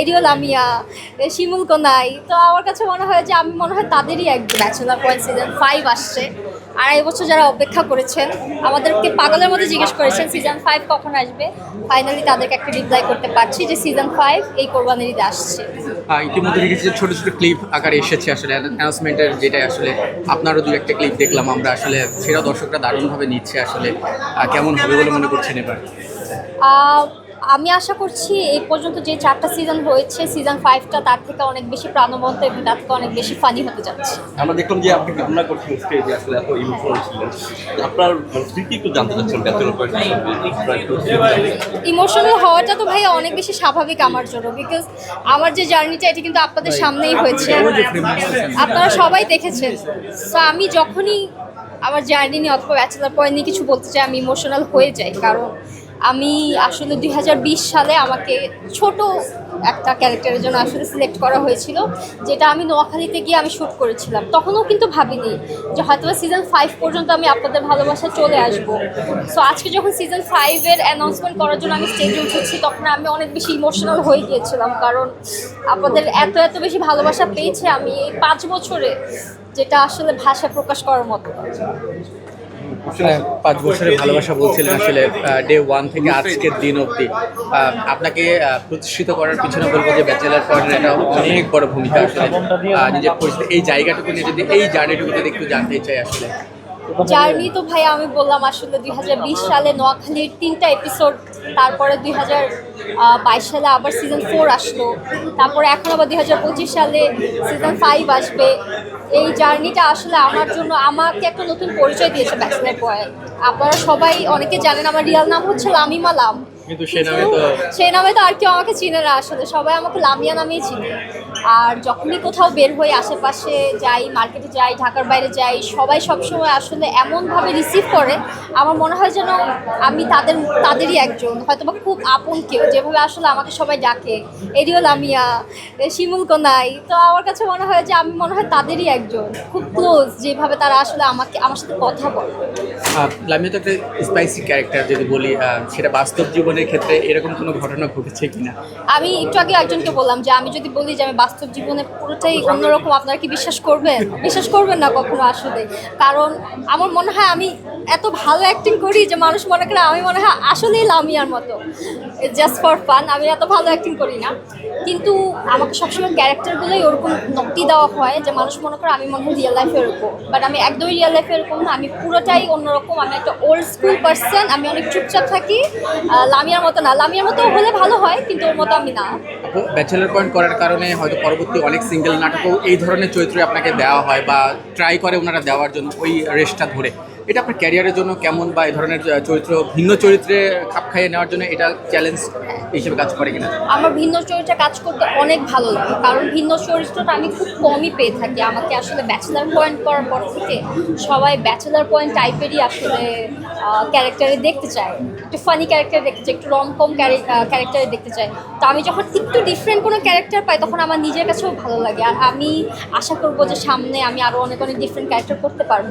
এরিও লামিয়া এ শিমুল কোনাই। তো আমার কাছে মনে হয় যে আমি মনে হয় তাদেরই একজন ব্যাচেলার পয়েন্ট সিজন ফাইভ আসছে। আড়াই বছর যারা অপেক্ষা করেছেন আমাদেরকে পাগলের মধ্যে জিজ্ঞেস করেছেন সিজন ফাইভ কখন আসবে? ফাইনালি তাদেরকে একটা রিপ্লাই করতে পারছি যে সিজন ফাইভ এই কোরবানির ঈদে আসছে। ইতিমধ্যে দেখেছি যে ছোট ছোট ক্লিপ আকারে এসেছে আসলে অ্যানাউন্সমেন্টের যেটা আসলে আপনারও দু একটা ক্লিপ দেখলাম আমরা আসলে সেটা দর্শকরা দারুণভাবে নিচ্ছে আসলে। কেমন হবে বলে মনে করছেন এবার? আমি আশা করছি এই পর্যন্ত যে চারটা সিজন হয়েছে সিজন ফাইভটা তার থেকে অনেক বেশি প্রাণবন্ত এবং তার থেকে অনেক বেশি ফানি হতে যাচ্ছে। আমরা দেখলাম যে আপনি কান্না করছেন স্টেজে আসলে এত ইমোশনাল ছিলেন। আপনার স্মৃতি একটু জানতে চাচ্ছেন ইমোশনাল হওয়াটা তো ভাই অনেক বেশি স্বাভাবিক আমার জন্য বিকজ আমার যে জার্নিটা এটা কিন্তু আপনাদের সামনেই হয়েছে। আপনারা সবাই দেখেছেন। তো আমি যখনই আমার জার্নি নিয়ে অথবা ব্যাচেলার পয়েন্ট নিয়ে কিছু বলতে চাই আমি ইমোশনাল হয়ে যাই। কারণ আমি আসলে দুই হাজার বিশ সালে আমাকে ছোট একটা ক্যারেক্টারের জন্য আসলে সিলেক্ট করা হয়েছিল, যেটা আমি নোয়াখালীতে গিয়ে আমি শ্যুট করেছিলাম তখনও কিন্তু ভাবিনি যে হয়তো সিজন ফাইভ পর্যন্ত আমি আপনাদের ভালোবাসায় চলে আসব সো আজকে যখন সিজন ফাইভের অ্যানাউন্সমেন্ট করার জন্য আমি স্টেজে উঠেছি, তখন আমি অনেক বেশি ইমোশনাল হয়ে গিয়েছিলাম, কারণ আপনাদের এত এত বেশি ভালোবাসা পেয়েছে আমি এই পাঁচ বছরে, যেটা আসলে ভাষা প্রকাশ করার মতো। আসলে পাঁচ বছরের ভালোবাসা বলছিলেন আসলে ডে ওয়ান থেকে আজকের দিন অবধি। আপনাকে প্রতিষ্ঠিত করার পিছনে বলব যে ব্যাচেলার পয়েন্টের একটা অনেক বড় ভূমিকা আসলে নিজের পরিস্থিতি, এই জায়গাটুকু নিয়ে যদি এই জার্নিটুকু যদি একটু জানতে চাই আসলে। জার্নি তো ভাই আমি বললাম আসলে দুই হাজার বিশ সালে নোয়াখালীর তিনটা এপিসোড তারপরে দুই বাইশ সালে আবার সিজন ফোর আসলো, তারপরে এখন আবার দুই হাজার পঁচিশ সালে সিজন ফাইভ আসবে। এই জার্নিটা আসলে আমার জন্য, আমাকে একটা নতুন পরিচয় দিয়েছে ব্যাচেলার পয়েন্ট আপনারা সবাই অনেকে জানেন আমার রিয়াল নাম হচ্ছে লামিমা লাম। কিন্তু সে নামে তো সেই নামে তো আর কেউ আমাকে চিনে না আসলে। সবাই আমাকে লামিয়া নামেই চিনে। আর যখনই কোথাও বের হই আশেপাশে যাই মার্কেটে যাই ঢাকার বাইরে যাই সবাই সবসময় আসলে এমনভাবে রিসিভ করে আমার মনে হয় যেন আমি তাদের তাদেরই একজন। হয়তো বা খুব আপন কেউ যেভাবে আসলে আমাকে সবাই ডাকে। এরিও লামিয়া শিমুল কোনাই। তো আমার কাছে মনে হয় যে আমি মনে হয় তাদেরই একজন। খুব ক্লোজ যেভাবে তারা আসলে আমাকে আমার সাথে কথা বলে। লামিয়া তো একটা স্পাইসি ক্যারেক্টার যদি বলি সেটা বাস্তব জীবনের ক্ষেত্রে এরকম কোনো ঘটনা ঘটেছে কিনা? আমি একটু আগে একজনকে বললাম যে, আমি যদি বলি যে, আমি বাস্তব জীবনে পুরোটাই অন্যরকম, আপনারা কি বিশ্বাস করবেন? বিশ্বাস করবেন না কখনো আসলে কারণ আমার মনে হয় আমি এত ভালো অ্যাক্টিং করি যে, মানুষ মনে করে আমি মনে হয় আসলেই লামিয়ার মতো। জাস্ট ফর ফান আমি এত ভালো অ্যাক্টিং করি না। কিন্তু আমাকে সবসময় ক্যারেক্টারগুলোই ওরকম নকটি দেওয়া হয় যে মানুষ মনে করে আমি মনে হয় রিয়েল লাইফে এরকম বাট আমি একদমই রিয়েল লাইফে এরকম না, আমি পুরোটাই অন্যরকম, আমি একটা ওল্ড স্কুল পার্সন আমি অনেক চুপচাপ থাকি লামিয়ার মতো না। লামিয়ার মতো হলে ভালো হয়, কিন্তু ওর মতো আমি না। ব্যাচেলার পয়েন্ট করার কারণে হয়তো পরবর্তী অনেক সিঙ্গেল নাটকও এই ধরনের চরিত্র আপনাকে দেওয়া হয় বা ট্রাই করে ওনারা দেওয়ার জন্য ওই রেসটা ধরে। এটা আপনার ক্যারিয়ারের জন্য কেমন বা এই ধরনের চরিত্র, ভিন্ন চরিত্রে খাপ খাইয়ে নেওয়ার জন্য এটা চ্যালেঞ্জ হিসেবে কাজ করে কিনা? আমার ভিন্ন চরিত্রে কাজ করতে অনেক ভালো লাগে, কারণ ভিন্ন চরিত্রটা আমি খুব কমই পেয়ে থাকি। আমাকে আসলে ব্যাচেলার পয়েন্ট করার পর থেকে সবাই ব্যাচেলার পয়েন্ট টাইপেরই আসলে ক্যারেক্টারে দেখতে চায়। একটু ফানি ক্যারেক্টার দেখতে চায়, একটু রম কম ক্যারেক্টারে দেখতে চায়। তো আমি যখন একটু ডিফারেন্ট কোনো ক্যারেক্টার পাই, তখন আমার নিজের কাছেও ভালো লাগে। আর আমি আশা করব যে সামনে আমি আরও অনেক অনেক ডিফারেন্ট ক্যারেক্টার করতে পারব।